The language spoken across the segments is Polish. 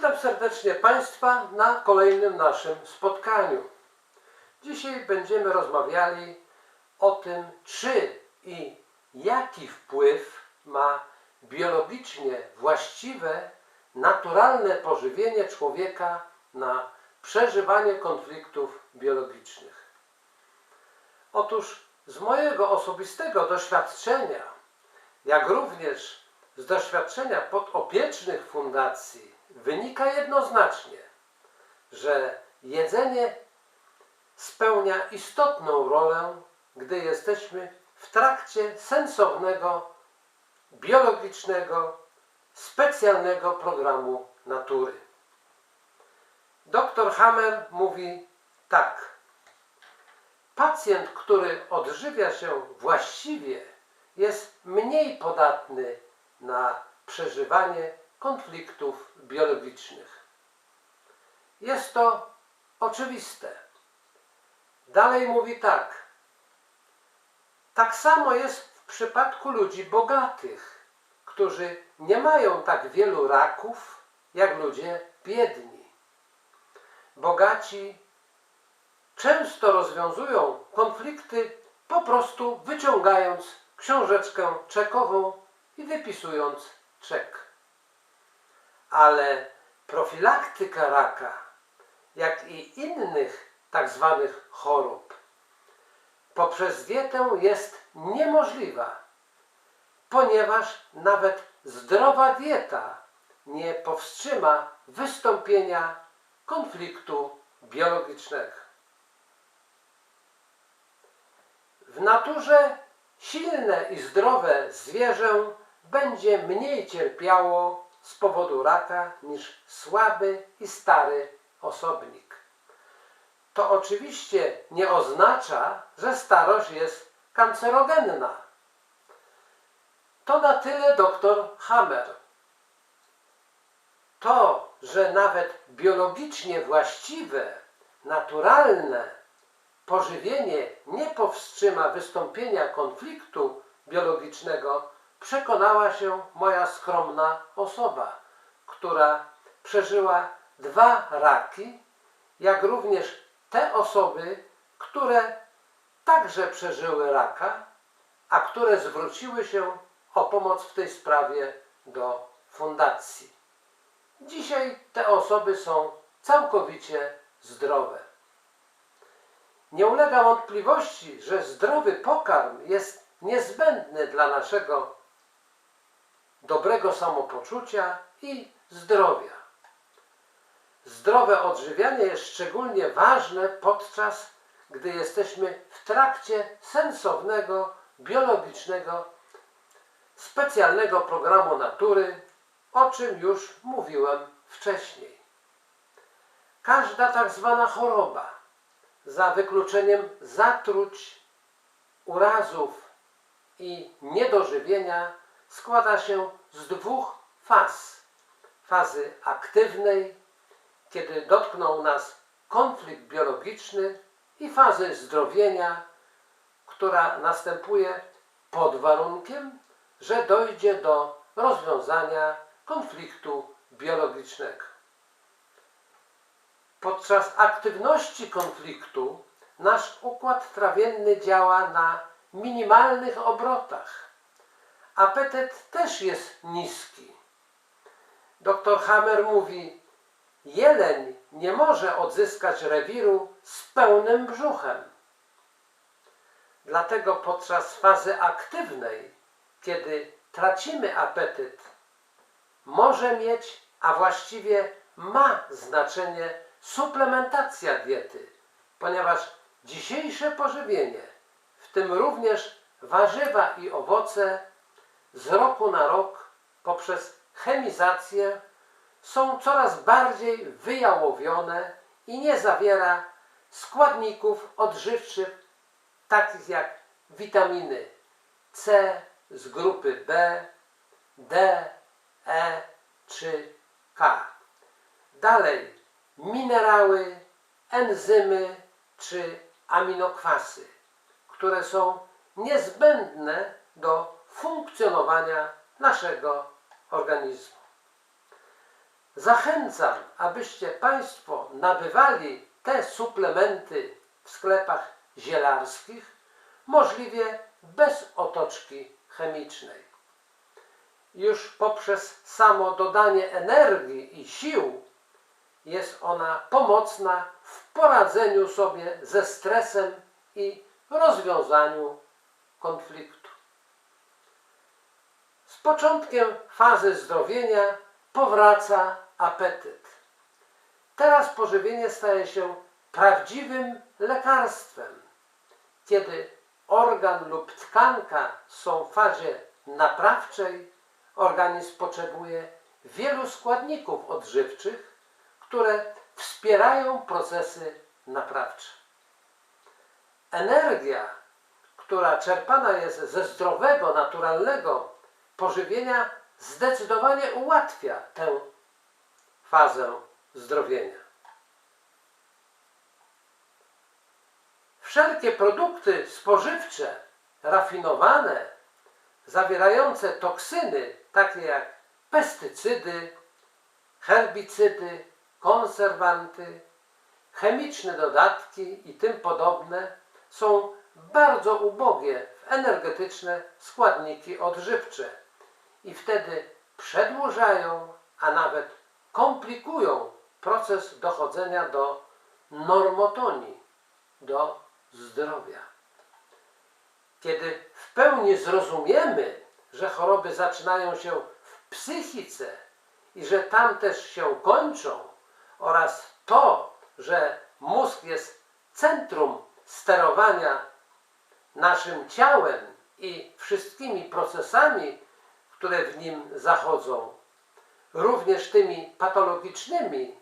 Witam serdecznie Państwa na kolejnym naszym spotkaniu. Dzisiaj będziemy rozmawiali o tym, czy i jaki wpływ ma biologicznie właściwe, naturalne pożywienie człowieka na przeżywanie konfliktów biologicznych. Otóż z mojego osobistego doświadczenia, jak również z doświadczenia podopiecznych fundacji, wynika jednoznacznie, że jedzenie spełnia istotną rolę, gdy jesteśmy w trakcie sensownego, biologicznego, specjalnego programu natury. Dr Hammer mówi tak. Pacjent, który odżywia się właściwie, jest mniej podatny na przeżywanie konfliktów biologicznych. Jest to oczywiste. Dalej mówi tak. Tak samo jest w przypadku ludzi bogatych, którzy nie mają tak wielu raków jak ludzie biedni. Bogaci często rozwiązują konflikty po prostu wyciągając książeczkę czekową i wypisując czek. Ale profilaktyka raka, jak i innych tak zwanych chorób, poprzez dietę jest niemożliwa, ponieważ nawet zdrowa dieta nie powstrzyma wystąpienia konfliktu biologicznego. W naturze silne i zdrowe zwierzę będzie mniej cierpiało z powodu raka niż słaby i stary osobnik. To oczywiście nie oznacza, że starość jest kancerogenna. To na tyle doktor Hammer. To, że nawet biologicznie właściwe, naturalne pożywienie nie powstrzyma wystąpienia konfliktu biologicznego, przekonała się moja skromna osoba, która przeżyła dwa raki, jak również te osoby, które także przeżyły raka, a które zwróciły się o pomoc w tej sprawie do fundacji. Dzisiaj te osoby są całkowicie zdrowe. Nie ulega wątpliwości, że zdrowy pokarm jest niezbędny dla naszego dobrego samopoczucia i zdrowia. Zdrowe odżywianie jest szczególnie ważne podczas gdy jesteśmy w trakcie sensownego, biologicznego, specjalnego programu natury, o czym już mówiłem wcześniej. Każda tak zwana choroba, za wykluczeniem zatruć, urazów i niedożywienia, składa się z dwóch faz. Fazy aktywnej, kiedy dotknął nas konflikt biologiczny i fazy zdrowienia, która następuje pod warunkiem, że dojdzie do rozwiązania konfliktu biologicznego. Podczas aktywności konfliktu nasz układ trawienny działa na minimalnych obrotach. Apetyt też jest niski. Dr Hammer mówi, jeleń nie może odzyskać rewiru z pełnym brzuchem. Dlatego podczas fazy aktywnej, kiedy tracimy apetyt, może mieć, a właściwie ma znaczenie suplementacja diety, ponieważ dzisiejsze pożywienie, w tym również warzywa i owoce, z roku na rok poprzez chemizację są coraz bardziej wyjałowione i nie zawiera składników odżywczych takich jak witaminy C z grupy B, D, E czy K. Dalej minerały, enzymy czy aminokwasy, które są niezbędne do funkcjonowania naszego organizmu. zachęcam, abyście Państwo nabywali te suplementy w sklepach zielarskich, możliwie bez otoczki chemicznej. Już poprzez samo dodanie energii i sił jest ona pomocna w poradzeniu sobie ze stresem i rozwiązaniu konfliktu. Początkiem fazy zdrowienia powraca apetyt. Teraz pożywienie staje się prawdziwym lekarstwem. Kiedy organ lub tkanka są w fazie naprawczej, organizm potrzebuje wielu składników odżywczych, które wspierają procesy naprawcze. Energia, która czerpana jest ze zdrowego, naturalnego pożywienia, zdecydowanie ułatwia tę fazę zdrowienia. Wszelkie produkty spożywcze, rafinowane, zawierające toksyny, takie jak pestycydy, herbicydy, konserwanty, chemiczne dodatki i tym podobne, są bardzo ubogie w energetyczne składniki odżywcze i wtedy przedłużają, a nawet komplikują proces dochodzenia do normotonii, do zdrowia. Kiedy w pełni zrozumiemy, że choroby zaczynają się w psychice i że tam też się kończą, oraz to, że mózg jest centrum sterowania naszym ciałem i wszystkimi procesami, które w nim zachodzą, również tymi patologicznymi,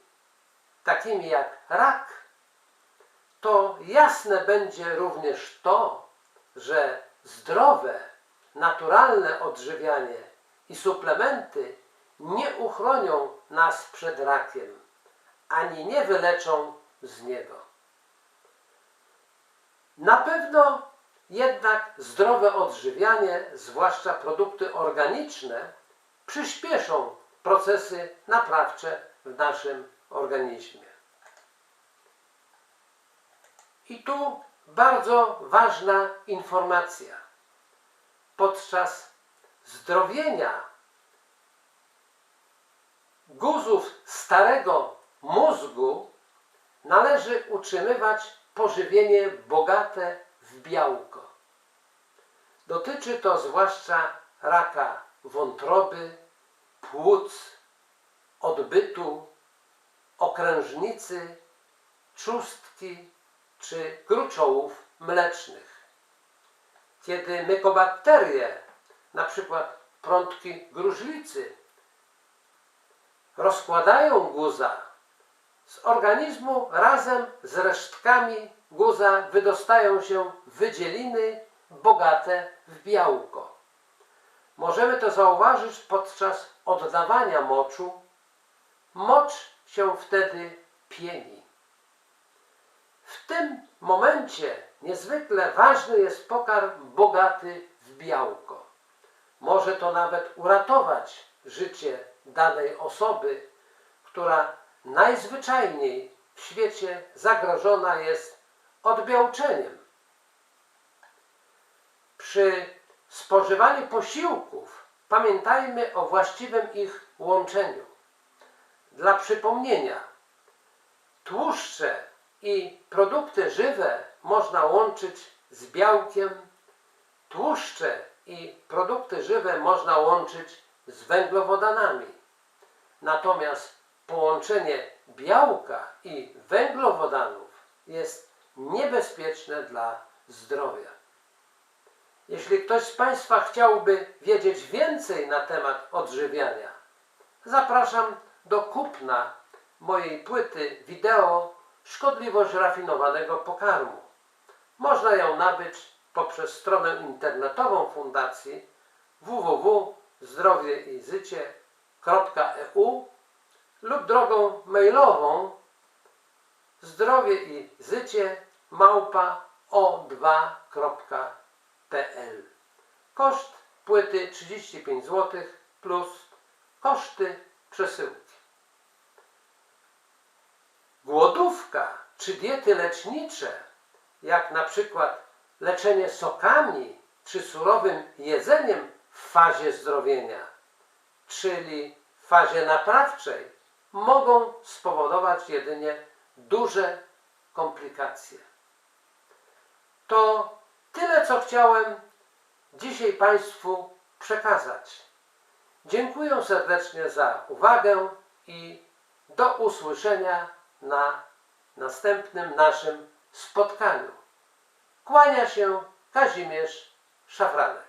takimi jak rak, to jasne będzie również to, że zdrowe, naturalne odżywianie i suplementy nie uchronią nas przed rakiem, ani nie wyleczą z niego. Na pewno jednak zdrowe odżywianie, zwłaszcza produkty organiczne, przyspieszą procesy naprawcze w naszym organizmie. I tu bardzo ważna informacja. Podczas zdrowienia guzów starego mózgu należy utrzymywać pożywienie bogate w białko. Dotyczy to zwłaszcza raka wątroby, płuc, odbytu, okrężnicy, trzustki czy gruczołów mlecznych. Kiedy mykobakterie, na przykład prądki gruźlicy, rozkładają guza, z organizmu razem z resztkami guza wydostają się wydzieliny bogate w białko. Możemy to zauważyć podczas oddawania moczu. Mocz się wtedy pieni. W tym momencie niezwykle ważny jest pokarm bogaty w białko. Może to nawet uratować życie danej osoby, która najzwyczajniej w świecie zagrożona jest odbiałczeniem. Przy spożywaniu posiłków pamiętajmy o właściwym ich łączeniu. Dla przypomnienia, tłuszcze i produkty żywe można łączyć z białkiem, tłuszcze i produkty żywe można łączyć z węglowodanami. Natomiast połączenie białka i węglowodanów jest niebezpieczne dla zdrowia. Jeśli ktoś z Państwa chciałby wiedzieć więcej na temat odżywiania, zapraszam do kupna mojej płyty wideo Szkodliwość rafinowanego pokarmu. Można ją nabyć poprzez stronę internetową Fundacji www.zdrowieizycie.eu lub drogą mailową zdrowie i zycie małpa o2.pl Koszt płyty 35 zł plus koszty przesyłki. Głodówka czy diety lecznicze, jak na przykład leczenie sokami czy surowym jedzeniem w fazie zdrowienia, czyli w fazie naprawczej, mogą spowodować jedynie duże komplikacje. To tyle, co chciałem dzisiaj Państwu przekazać. Dziękuję serdecznie za uwagę i do usłyszenia na następnym naszym spotkaniu. Kłania się Kazimierz Szafranek.